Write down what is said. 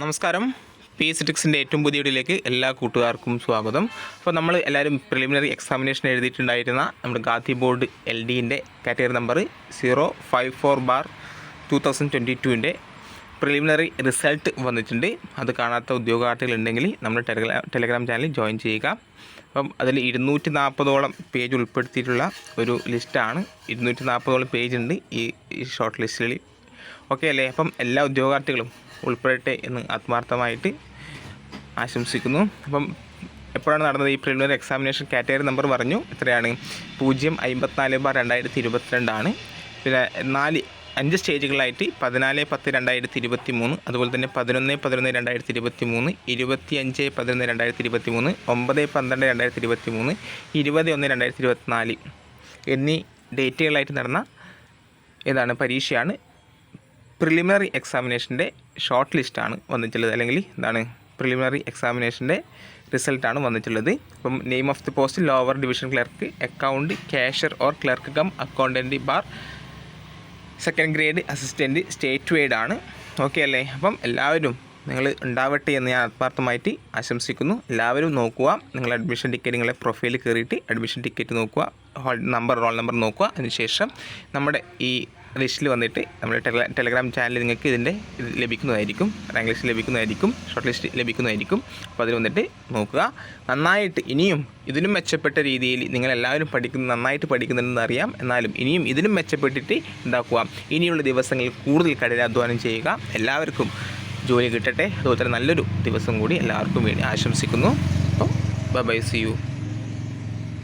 നമസ്കാരം. പി സിറ്റിക്സിന്റെ ഏറ്റവും പുതിയ വീഡിയോയിലേക്ക് എല്ലാ കൂട്ടുകാർക്കും സ്വാഗതം. അപ്പോൾ നമ്മൾ എല്ലാവരും പ്രിലിമിനറി എക്സാമിനേഷൻ എഴുതിയിട്ടുണ്ടായിരുന്ന നമ്മുടെ Gandhi board L ഡിന്റെ category number zero five four bar two thousand twenty ടുവിന്റെ പ്രിലിമിനറി റിസൾട്ട് വന്നിട്ടുണ്ട്. അത് കാണാത്ത ഉദ്യോഗാർത്ഥികളുണ്ടെങ്കിൽ നമ്മുടെ ടെലഗ്രാം ടെലഗ്രാം ചാനൽ ജോയിൻ ചെയ്യുക. അപ്പം അതിൽ ഇരുന്നൂറ്റി നാൽപ്പതോളം പേജ് ഉൾപ്പെടുത്തിയിട്ടുള്ള ഒരു ലിസ്റ്റാണ് ഇരുന്നൂറ്റി നാൽപ്പതോളം പേജ് ഉണ്ട് ഈ ഷോർട്ട് ലിസ്റ്റിൽ ഓക്കെ അല്ലേ അപ്പം എല്ലാ ഉദ്യോഗാർത്ഥികളും ഉൾപ്പെടട്ടെ എന്ന് ആത്മാർത്ഥമായിട്ട് ആശംസിക്കുന്നു. അപ്പം എപ്പോഴാണ് നടന്നത് ഈ പ്രിലിമിനറി എക്സാമിനേഷൻ കാറ്റഗറി നമ്പർ പറഞ്ഞു. എത്രയാണ് പൂജ്യം അമ്പത്തിനാല് ബാർ രണ്ടായിരത്തി ഇരുപത്തിരണ്ടാണ്. പിന്നെ നാല് അഞ്ച് സ്റ്റേജുകളായിട്ട് പതിനാല് പത്ത് രണ്ടായിരത്തി ഇരുപത്തി മൂന്ന് അതുപോലെ തന്നെ പതിനൊന്ന് പതിനൊന്ന് രണ്ടായിരത്തി ഇരുപത്തി മൂന്ന് ഇരുപത്തി അഞ്ച് പതിനൊന്ന് രണ്ടായിരത്തി ഇരുപത്തി മൂന്ന് ഒമ്പത് പന്ത്രണ്ട് രണ്ടായിരത്തി ഇരുപത്തി മൂന്ന് ഇരുപത് ഒന്ന് രണ്ടായിരത്തി ഇരുപത്തിനാല് എന്നീ ഡേറ്റുകളായിട്ട് നടന്ന ഏതാണ് പരീക്ഷയാണ് പ്രിലിമിനറി എക്സാമിനേഷന്റെ ഷോർട്ട് ലിസ്റ്റാണ് വന്നിട്ടുള്ളത്. അല്ലെങ്കിൽ എന്താണ്? പ്രിലിമിനറി എക്സാമിനേഷന്റെ റിസൾട്ടാണ് വന്നിട്ടുള്ളത്. അപ്പം name of the post lower division clerk account cashier or clerk cum accountant bar second grade assistant state wide ആണ്. ഓക്കെ അല്ലേ? അപ്പം എല്ലാവരും നിങ്ങൾ ഉണ്ടാവട്ടെ എന്ന് ഞാൻ ആത്മാർത്ഥമായിട്ട് ആശംസിക്കുന്നു. എല്ലാവരും നോക്കുക. നിങ്ങൾ അഡ്മിഷൻ ടിക്കറ്റ് നിങ്ങളെ പ്രൊഫൈലിൽ കയറിയിട്ട് അഡ്മിഷൻ ടിക്കറ്റ് നോക്കുക. ഹോൾ നമ്പർ റോൾ നമ്പർ നോക്കുക. അതിനുശേഷം നമ്മുടെ ഈ ലിസ്റ്റിൽ വന്നിട്ട് നമ്മുടെ ടെല ടെലഗ്രാം ചാനലിൽ നിങ്ങൾക്ക് ഇതിന്റെ ഇത് ലഭിക്കുന്നതായിരിക്കും റാങ്ക് ലിസ്റ്റ് ലഭിക്കുന്നതായിരിക്കും ഷോർട്ട് ലിസ്റ്റ് ലഭിക്കുന്നതായിരിക്കും. അപ്പോൾ അതിൽ വന്നിട്ട് നോക്കുക. നന്നായിട്ട് ഇനിയും ഇതിലും മെച്ചപ്പെട്ട രീതിയിൽ നിങ്ങളെല്ലാവരും പഠിക്കുന്ന നന്നായിട്ട് പഠിക്കുന്നുണ്ടെന്ന് അറിയാം. എന്നാലും ഇനിയും ഇതിലും മെച്ചപ്പെട്ടിട്ട് എന്താക്കുക? ഇനിയുള്ള ദിവസങ്ങളിൽ കൂടുതൽ കഠിനാധ്വാനം ചെയ്യുക. എല്ലാവർക്കും ജോലി കിട്ടട്ടെ. അതുപോലെ തന്നെ നല്ലൊരു ദിവസം കൂടി എല്ലാവർക്കും വേണ്ടി ആശംസിക്കുന്നു. അപ്പോൾ ബൈ സി യു